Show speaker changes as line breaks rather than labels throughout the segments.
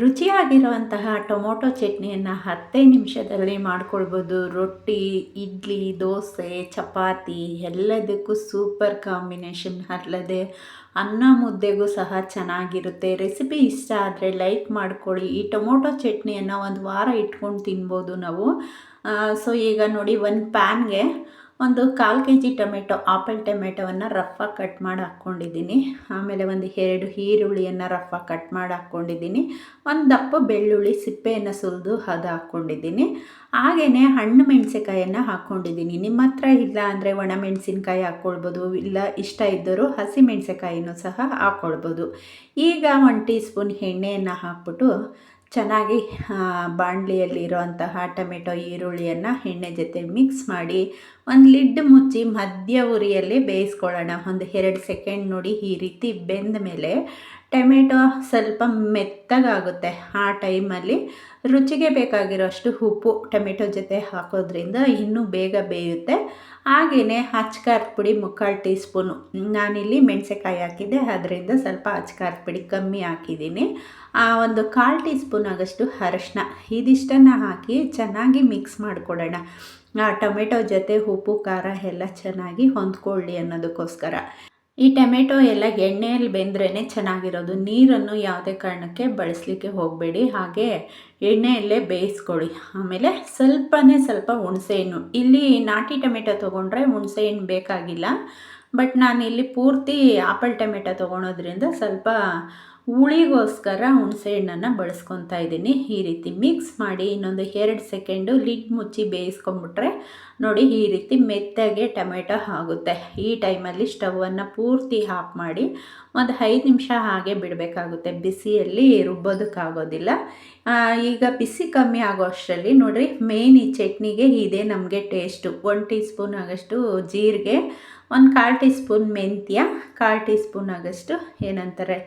ರುಚಿಯಾಗಿರುವಂತಹ tomato ಚಟ್ನಿಯನ್ನು ಹತ್ತೇ ನಿಮಿಷದಲ್ಲಿ ಮಾಡ್ಕೊಳ್ಬೋದು. ರೊಟ್ಟಿ, ಇಡ್ಲಿ, ದೋಸೆ, ಚಪಾತಿ ಎಲ್ಲದಕ್ಕೂ ಸೂಪರ್ ಕಾಂಬಿನೇಷನ್. ಅಲ್ಲದೆ ಅನ್ನ ಮುದ್ದೆಗೂ ಸಹ ಚೆನ್ನಾಗಿರುತ್ತೆ. ರೆಸಿಪಿ ಇಷ್ಟ ಆದರೆ ಲೈಕ್ ಮಾಡ್ಕೊಳ್ಳಿ. ಈ ಟೊಮೊಟೊ ಚಟ್ನಿಯನ್ನು ಒಂದು ವಾರ ಇಟ್ಕೊಂಡು ತಿನ್ಬೋದು ನಾವು. ಸೊ ಈಗ ನೋಡಿ ಒಂದು ಪ್ಯಾನ್ಗೆ ಒಂದು ಕಾಲು ಕೆ ಜಿ ಟೊಮೆಟೊ, ಆಪಲ್ ಟೊಮೆಟೊವನ್ನು ರಫಾಗಿ ಕಟ್ ಮಾಡಿ ಹಾಕ್ಕೊಂಡಿದ್ದೀನಿ ಆಮೇಲೆ ಒಂದು ಎರಡು ಈರುಳ್ಳಿಯನ್ನು ರಫಾಗಿ ಕಟ್ ಮಾಡಿ ಹಾಕ್ಕೊಂಡಿದ್ದೀನಿ ಒಂದು ದಪ್ಪ ಬೆಳ್ಳುಳ್ಳಿ ಸಿಪ್ಪೆಯನ್ನು ಸುಲಿದು ಅದು ಹಾಕ್ಕೊಂಡಿದ್ದೀನಿ ಹಾಗೆಯೇ ಹಣ್ಣು ಮೆಣಸಿನ್ಕಾಯನ್ನು ಹಾಕ್ಕೊಂಡಿದ್ದೀನಿ ನಿಮ್ಮ ಹತ್ರ ಇಲ್ಲ ಅಂದರೆ ಒಣ ಮೆಣಸಿನ್ಕಾಯಿ ಹಾಕ್ಕೊಳ್ಬೋದು ಇಲ್ಲ ಇಷ್ಟ ಇದ್ದರೂ ಹಸಿ ಮೆಣಸಿನ್ಕಾಯಿನೂ ಸಹ ಹಾಕ್ಕೊಳ್ಬೋದು ಈಗ ಒಂದು ಟೀ ಸ್ಪೂನ್ ಎಣ್ಣೆಯನ್ನು ಹಾಕ್ಬಿಟ್ಟು ಚೆನ್ನಾಗಿ ಬಾಣಲಿಯಲ್ಲಿರುವಂತಹ ಟೊಮೆಟೊ, ಈರುಳ್ಳಿಯನ್ನು ಎಣ್ಣೆ ಜೊತೆ ಮಿಕ್ಸ್ ಮಾಡಿ ಒಂದು ಲಿಡ್ ಮುಚ್ಚಿ ಮಧ್ಯ ಉರಿಯಲ್ಲಿ ಬೇಯಿಸ್ಕೊಳ್ಳೋಣ. ಒಂದು ಎರಡು ಸೆಕೆಂಡ್ ನೋಡಿ ಈ ರೀತಿ ಬೆಂದ ಮೇಲೆ ಟೊಮೆಟೊ ಸ್ವಲ್ಪ ಮೆತ್ತಗಾಗುತ್ತೆ. ಆ ಟೈಮಲ್ಲಿ ರುಚಿಗೆ ಬೇಕಾಗಿರೋಷ್ಟು ಉಪ್ಪು ಟೊಮೆಟೊ ಜೊತೆ ಹಾಕೋದ್ರಿಂದ ಇನ್ನೂ ಬೇಗ ಬೇಯುತ್ತೆ. ಹಾಗೆಯೇ ಅಚ್ಕಾರದ ಪುಡಿ ಮುಕ್ಕಾಲು ಟೀ ಸ್ಪೂನು ನಾನಿಲ್ಲಿ ಮೆಣಸೆಕಾಯಿ ಹಾಕಿದ್ದೆ, ಅದರಿಂದ ಸ್ವಲ್ಪ ಅಚ್ಕಾರದ ಪುಡಿ ಕಮ್ಮಿ ಹಾಕಿದ್ದೀನಿ. ಆ ಒಂದು ಕಾಲು ಟೀ ಸ್ಪೂನ್ ಆಗಷ್ಟು ಅರಶಿನ, ಇದಿಷ್ಟನ್ನು ಹಾಕಿ ಚೆನ್ನಾಗಿ ಮಿಕ್ಸ್ ಮಾಡಿಕೊಡೋಣ. ಟೊಮೆಟೊ ಜೊತೆ ಉಪ್ಪು, ಖಾರ ಎಲ್ಲ ಚೆನ್ನಾಗಿ ಹೊಂದ್ಕೊಳ್ಳಿ ಅನ್ನೋದಕ್ಕೋಸ್ಕರ. ಈ ಟೊಮೆಟೊ ಎಲ್ಲ ಎಣ್ಣೆಯಲ್ಲಿ ಬೆಂದ್ರೇ ಚೆನ್ನಾಗಿರೋದು. ನೀರನ್ನು ಯಾವುದೇ ಕಾರಣಕ್ಕೆ ಬಳಸಲಿಕ್ಕೆ ಹೋಗಬೇಡಿ. ಹಾಗೆ ಎಣ್ಣೆಯಲ್ಲೇ ಬೇಯಿಸ್ಕೊಳ್ಳಿ. ಆಮೇಲೆ ಸ್ವಲ್ಪನೇ ಸ್ವಲ್ಪ ಹುಣಸೆಹಣ್ಣು. ಇಲ್ಲಿ ನಾಟಿ ಟೊಮೆಟೊ ತೊಗೊಂಡ್ರೆ ಹುಣಸೆಹಣ್ಣು ಬೇಕಾಗಿಲ್ಲ. ಬಟ್ ನಾನು ಇಲ್ಲಿ ಪೂರ್ತಿ ಆಪಲ್ ಟೊಮೆಟೊ ತೊಗೊಳೋದ್ರಿಂದ ಸ್ವಲ್ಪ ಹುಳಿಗೋಸ್ಕರ ಹುಣಸೆ ಹಣ್ಣನ್ನು ಬಳಸ್ಕೊತಾ ಇದ್ದೀನಿ. ಈ ರೀತಿ ಮಿಕ್ಸ್ ಮಾಡಿ ಇನ್ನೊಂದು ಎರಡು ಸೆಕೆಂಡು ಲಿಡ್ ಮುಚ್ಚಿ ಬೇಯಿಸ್ಕೊಂಬಿಟ್ರೆ ನೋಡಿ ಈ ರೀತಿ ಮೆತ್ತಗೆ ಟೊಮೆಟೊ ಆಗುತ್ತೆ. ಈ ಟೈಮಲ್ಲಿ ಸ್ಟವನ್ನು ಪೂರ್ತಿ ಆಫ್ ಮಾಡಿ ಒಂದು ಐದು ನಿಮಿಷ ಹಾಗೆ ಬಿಡಬೇಕಾಗುತ್ತೆ. ಬಿಸಿಯಲ್ಲಿ ರುಬ್ಬೋದಕ್ಕಾಗೋದಿಲ್ಲ. ಈಗ ಬಿಸಿ ಕಮ್ಮಿ ಆಗೋ ಅಷ್ಟರಲ್ಲಿ ನೋಡಿರಿ ಮೇನ್ ಈ ಚಟ್ನಿಗೆ ಇದೇ ನಮಗೆ ಟೇಸ್ಟು ಒನ್ ಟೀ ಸ್ಪೂನ್ ಆಗಷ್ಟು ಜೀರಿಗೆ ಒಂದು ಕಾಲು ಟೀ ಸ್ಪೂನ್ ಮೆಂತ್ಯ, ಕಾಲು ಟೀ ಸ್ಪೂನ್ ಆಗಷ್ಟು ಏನಂತಾರೆ,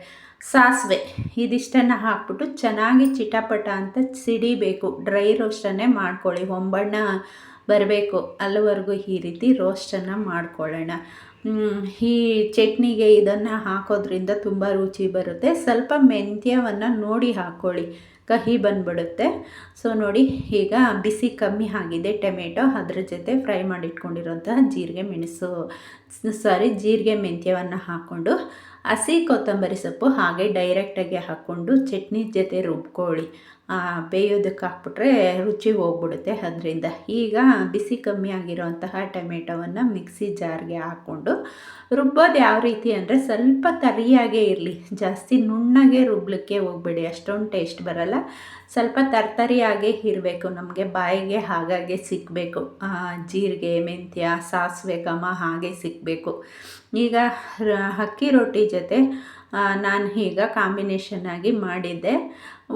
ಸಾಸಿವೆ. ಇದಿಷ್ಟನ್ನು ಹಾಕ್ಬಿಟ್ಟು ಚೆನ್ನಾಗಿ ಚಿಟಪಟ ಅಂತ ಸಿಡಿಬೇಕು. ಡ್ರೈ ರೋಸ್ಟನ್ನೇ ಮಾಡ್ಕೊಳ್ಳಿ. ಒಂಬಣ್ಣ ಬರಬೇಕು. ಅಲ್ಲಿವರೆಗೂ ಈ ರೀತಿ ರೋಸ್ಟನ್ನು ಮಾಡ್ಕೊಳ್ಳೋಣ. ಈ ಚಟ್ನಿಗೆ ಇದನ್ನು ಹಾಕೋದ್ರಿಂದ ತುಂಬ ರುಚಿ ಬರುತ್ತೆ. ಸ್ವಲ್ಪ ಮೆಂತ್ಯವನ್ನು ನೋಡಿ ಹಾಕ್ಕೊಳ್ಳಿ. ಕಹಿ ಬಂದ್ಬಿಡುತ್ತೆ. ಸೊ ನೋಡಿ, ಈಗ ಬಿಸಿ ಕಮ್ಮಿ ಆಗಿದೆ ಟೊಮೆಟೊ. ಅದ್ರ ಜೊತೆ ಫ್ರೈ ಮಾಡಿಟ್ಕೊಂಡಿರೋಂತಹ ಜೀರಿಗೆ ಮೆಣಸು ಸಾರಿ ಜೀರಿಗೆ ಮೆಂತ್ಯವನ್ನು ಹಾಕ್ಕೊಂಡು ಹಸಿ ಕೊತ್ತಂಬರಿ ಸೊಪ್ಪು ಹಾಗೆ ಡೈರೆಕ್ಟಾಗಿ ಹಾಕ್ಕೊಂಡು ಚಟ್ನಿ ಜೊತೆ ರುಬ್ಕೊಳ್ಳಿ. ಬೇಯೋದಕ್ಕೆ ಹಾಕ್ಬಿಟ್ರೆ ರುಚಿ ಹೋಗ್ಬಿಡುತ್ತೆ. ಅದರಿಂದ ಈಗ ಬಿಸಿ ಕಮ್ಮಿ ಆಗಿರೋಂತಹ ಟೊಮೆಟೊವನ್ನು ಮಿಕ್ಸಿ ಜಾರ್ಗೆ ಹಾಕ್ಕೊಂಡು ರುಬ್ಬೋದು ಯಾವ ರೀತಿ ಅಂದರೆ ಸ್ವಲ್ಪ ತರಿಯಾಗೇ ಇರಲಿ. ಜಾಸ್ತಿ ನುಣ್ಣಗೆ ರುಬ್ಲಿಕ್ಕೆ ಹೋಗ್ಬೇಡಿ. ಅಷ್ಟೊಂದು ಟೇಸ್ಟ್ ಬರಲ್ಲ. ಸ್ವಲ್ಪ ತರ್ತರಿಯಾಗೇ ಇರಬೇಕು. ನಮಗೆ ಬಾಯಿಗೆ ಹಾಗಾಗೆ ಸಿಕ್ಕಬೇಕು ಜೀರಿಗೆ, ಮೆಂತ್ಯ, ಸಾಸಿವೆ ಕಮ ಹಾಗೆ ಸಿಕ್ಕಬೇಕು ಈಗ ಅಕ್ಕಿ ರೊಟ್ಟಿ ಜೊತೆ ನಾನು ಈಗ ಕಾಂಬಿನೇಷನ್ ಆಗಿ ಮಾಡಿದ್ದೆ.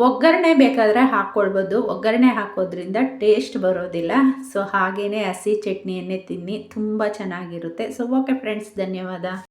ಒಗ್ಗರಣೆ ಬೇಕಾದರೆ ಹಾಕ್ಕೊಳ್ಬೋದು. ಒಗ್ಗರಣೆ ಹಾಕೋದ್ರಿಂದ ಟೇಸ್ಟ್ ಬರೋದಿಲ್ಲ. ಸೊ ಹಾಗೆಯೇ ಹಸಿ ಚಟ್ನಿಯನ್ನೇ ತಿನ್ನಿ. ತುಂಬ ಚೆನ್ನಾಗಿರುತ್ತೆ. ಸೊ ಓಕೆ ಫ್ರೆಂಡ್ಸ್ ಧನ್ಯವಾದ.